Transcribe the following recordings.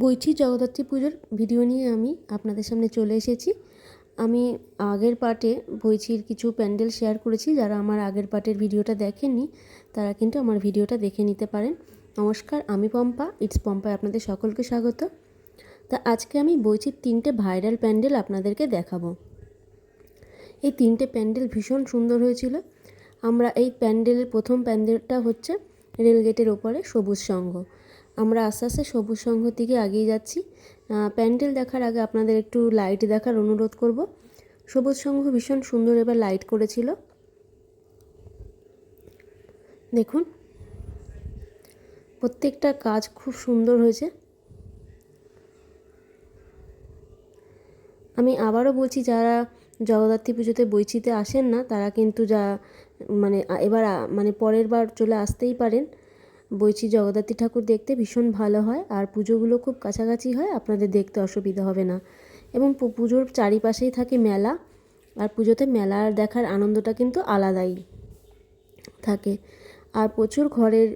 বইচি জগদ্ধাত্রী পুজোর ভিডিও নিয়ে আমি আপনাদের সামনে চলে এসেছি। আমি আগের পার্টে বইচির কিছু প্যান্ডেল শেয়ার করেছি। যারা আমার আগের পার্টের ভিডিওটা দেখেননি, তারা কিন্তু আমার ভিডিওটা দেখে নিতে পারেন। নমস্কার, আমি পম্পা, ইটস পম্পায় আপনাদের সকলকে স্বাগত। তা আজকে আমি বইচির তিনটে ভাইরাল প্যান্ডেল আপনাদেরকে দেখাবো। এই তিনটে প্যান্ডেল ভীষণ সুন্দর হয়েছিল। আমরা এই প্যান্ডেলের প্রথম প্যান্ডেলটা হচ্ছে রেলগেটের ওপরে সবুজ সংঘ আমরা আস্তে আস্তে সবুজ সংঘর দিকে এগিয়ে যাচ্ছি। প্যান্ডেল দেখার আগে আপনাদের একটু লাইট দেখার অনুরোধ করব। সবুজ সংঘ ভীষণ সুন্দর এবার লাইট করেছিল। দেখুন, প্রত্যেকটা কাজ খুব সুন্দর হয়েছে। আমি আবারও বলছি, যারা জগদ্ধাত্রী পুজোতে বইচিতে আসেন না, তারা কিন্তু যা মানে এবার মানে পরের বার চলে আসতেই পারেন। বইচি জগদ্ধাত্রী ঠাকুর দেখতে ভীষণ ভালো হয় আর পুজোগুলো খুব কাছাকাছি হয়, আপনাদের দেখতে অসুবিধা হবে না। এবং পুজোর চারিপাশেই থাকে মেলা, আর পুজোতে মেলার দেখার আনন্দটা কিন্তু আলাদাই থাকে। আর প্রচুর ঘরের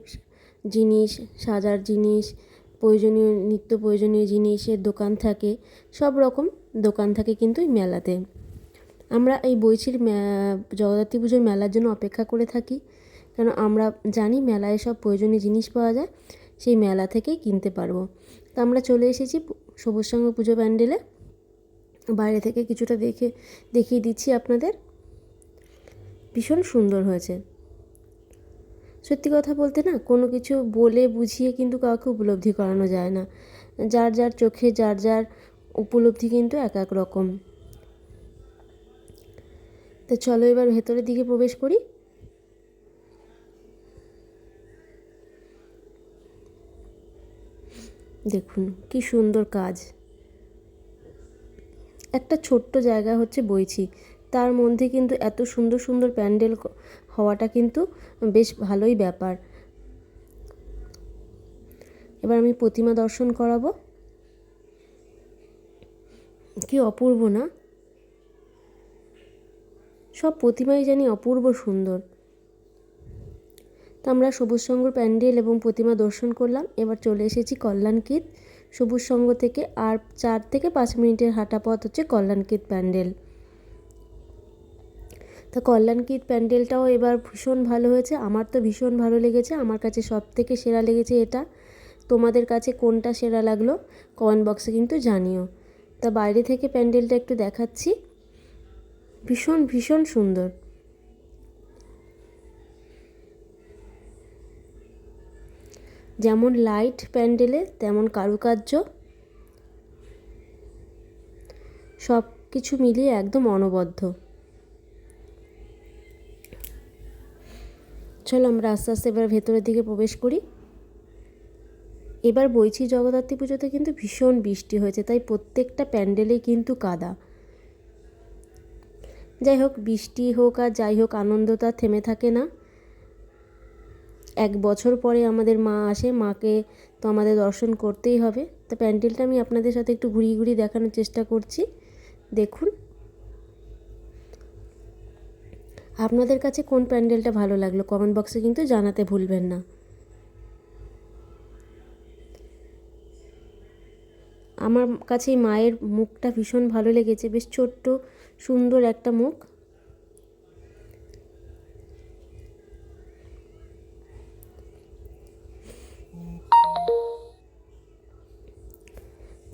জিনিস, সাজার জিনিস, প্রয়োজনীয়, নিত্য প্রয়োজনীয় জিনিসের দোকান থাকে, সব রকম দোকান থাকে কিন্তু এই মেলাতে। আমরা এই বইচির জগদ্ধাত্রী পুজোর মেলার জন্য অপেক্ষা করে থাকি। কেন আমরা জানি মেলায় সব প্রয়োজনীয় জিনিস পাওয়া যায়, সেই মেলা থেকেই কিনতে পারব। তো আমরা চলে এসেছি সবুজ সঙ্গ পুজো প্যান্ডেলে। বাইরে থেকে কিছুটা দেখে, দেখিয়ে দিচ্ছি আপনাদের। ভীষণ সুন্দর হয়েছে। সত্যি কথা বলতে না, কোনো কিছু বলে বুঝিয়ে কিন্তু কাউকে উপলব্ধি করানো যায় না। যার যার চোখে, যার যার উপলব্ধি কিন্তু এক এক রকম। তো চলো এবার ভেতরের দিকে প্রবেশ করি। দেখুন, কি সুন্দর কাজ। একটা ছোট্ট জায়গা হচ্ছে বইছি। তার মধ্যে কিন্তু এত সুন্দর সুন্দর প্যান্ডেল হওয়াটা কিন্তু বেশ ভালোই ব্যাপার। এবার আমি প্রতিমা দর্শন করাবো। কি অপূর্ব না? সব প্রতিমাই জানি অপূর্ব সুন্দর। তো আমরা সবুজ সংঘর প্যান্ডেল এবং প্রতিমা দর্শন করলাম। এবার চলে এসেছি কল্যাণকীত সবুজ সংঘ থেকে আর চার থেকে পাঁচ মিনিটের হাঁটা পথ হচ্ছে কল্যাণকীত প্যান্ডেল। তো কল্যাণকীত প্যান্ডেলটাও এবার ভীষণ ভালো হয়েছে। আমার তো ভীষণ ভালো লেগেছে। আমার কাছে সব থেকে সেরা লেগেছে এটা। তোমাদের কাছে কোনটা সেরা লাগল কমেন্ট বক্সে কিন্তু জানিও। তা বাইরে থেকে প্যান্ডেলটা একটু দেখাচ্ছি। ভীষণ ভীষণ সুন্দর। যেমন লাইট প্যান্ডেলে, তেমন কারুকার্য। সব কিছু মিলিয়ে একদম অনবদ্য। চলো আমরা আস্তে আস্তে এবার ভেতরের দিকে প্রবেশ করি। এবার বইছি জগদ্ধাত্রী পুজোতে কিন্তু ভীষণ বৃষ্টি হয়েছে, তাই প্রত্যেকটা প্যান্ডেলেই কিন্তু কাদা। যাই হোক, বৃষ্টি হোক আর যাই হোক, আনন্দটা থেমে থাকে না। এক বছর পরে আমাদের মা আসে, মাকে তো আমাদের দর্শন করতেই হবে। তো প্যান্ডেলটা আমি আপনাদের সাথে একটু ঘুরিয়ে ঘুরিয়ে দেখানোর চেষ্টা করছি। দেখুন। আপনাদের কাছে কোন প্যান্ডেলটা ভালো লাগল কমেন্ট বক্সে কিন্তু জানাতে ভুলবেন না। আমার কাছে মায়ের মুখটা ভীষণ ভালো লেগেছে, বেশ ছোট্ট, সুন্দর একটা মুখ।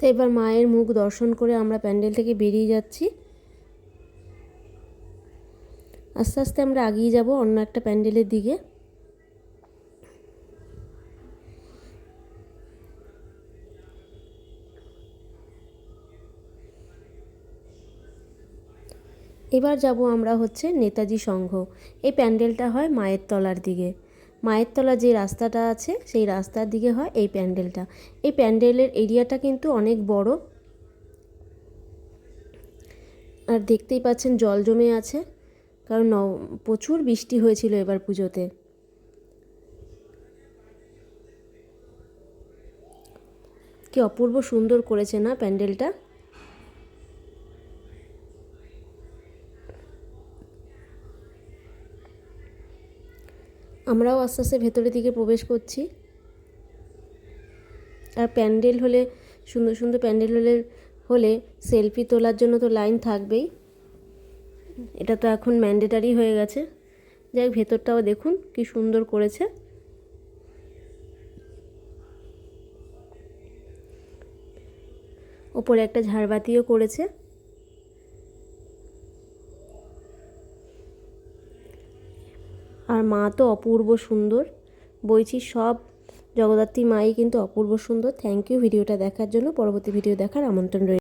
তো এবার মায়ের মুখ দর্শন করে আমরা প্যান্ডেল থেকে বেরিয়ে যাচ্ছি। আস্তে আস্তে আমরা আগিয়ে যাব অন্য একটা প্যান্ডেলের দিকে। এবার যাব আমরা হচ্ছে নেতাজি সংঘ। এই প্যান্ডেলটা হয় মায়ের তলার দিকে। মায়ের তলা যে রাস্তাটা আছে, সেই রাস্তার দিকে হয় এই প্যান্ডেলটা। এই প্যান্ডেলের এরিয়াটা কিন্তু অনেক বড়। আর দেখতেই পাচ্ছেন জল জমে আছে, কারণ ন, প্রচুর বৃষ্টি হয়েছিল এবার পুজোতে। কি অপূর্ব সুন্দর করেছে না প্যান্ডেলটা? আমরাও আস্তে আস্তে ভেতরের দিকে প্রবেশ করছি। আর প্যান্ডেল হলে, সুন্দর সুন্দর প্যান্ডেল হলে হলে সেলফি তোলার জন্য তো লাইন থাকবেই। এটা তো এখন ম্যান্ডেটারি হয়ে গেছে। যাই ভেতরটাও দেখুন কি সুন্দর করেছে। ওপরে একটা ঝাড়বাতিও করেছে। আর মা তো অপূর্ব সুন্দর। বইছি সব জগদ্ধাত্রী মাই কিন্তু অপূর্ব সুন্দর। থ্যাংক ইউ ভিডিওটা দেখার জন্য। পরবর্তী ভিডিও দেখার আমন্ত্রণ রইল